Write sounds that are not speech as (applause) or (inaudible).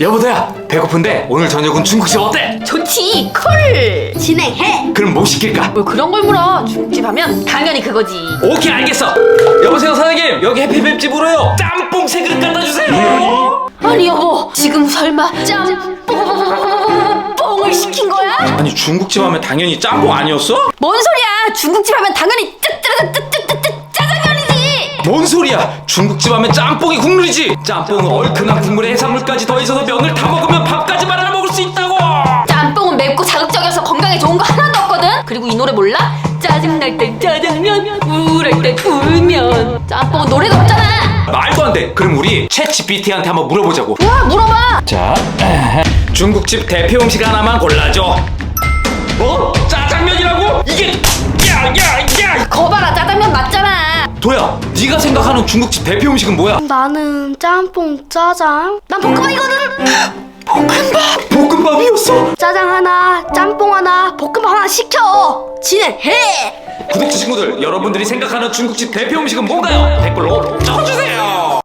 여보도야 배고픈데? 오늘 저녁은 중국집 어때? 좋지. 콜! 진행해. 그럼 뭐 시킬까? 뭘 그런 걸 물어. 중국집 하면 당연히 그거지. 오케이 알겠어. 여보세요 사장님. 여기 해피밥집으로요. 짬뽕 세 그릇 갖다 주세요. 아니 여보. 지금 설마 짬뽕을 시킨 거야? 아니 중국집 하면 당연히 짬뽕 아니었어? 뭔 소리야. 중국집 하면 당연히 짜장면이지 뭔 소리야? 중국집 하면 짬뽕이 국물이지. 짬뽕은 얼큰한 국물에 해산물까지 더해져서 면을 다 먹으면 밥까지 말아 먹을 수 있다고. 짬뽕은 맵고 자극적이어서 건강에 좋은 거 하나도 없거든. 그리고 이 노래 몰라? 짜증날 땐 짜장면 우울할 땐 울면. 짬뽕은 노래가 없잖아. 말도 안 돼. 그럼 우리 챗 GPT한테 한번 물어보자고. 와 물어봐. 자, (laughs) 중국집 대표 음식 하나만 골라줘. 도야, 네가 생각하는 중국집 대표 음식은 뭐야? 나는 짬뽕 짜장 난 볶음밥이거든 볶음밥 볶음밥이었어. 짜장 하나 짬뽕 하나 볶음밥 하나 시켜 진행해 구독자 친구들, 여러분들이 생각하는 중국집 대표 음식은 뭔가요? 댓글로 적어주세요.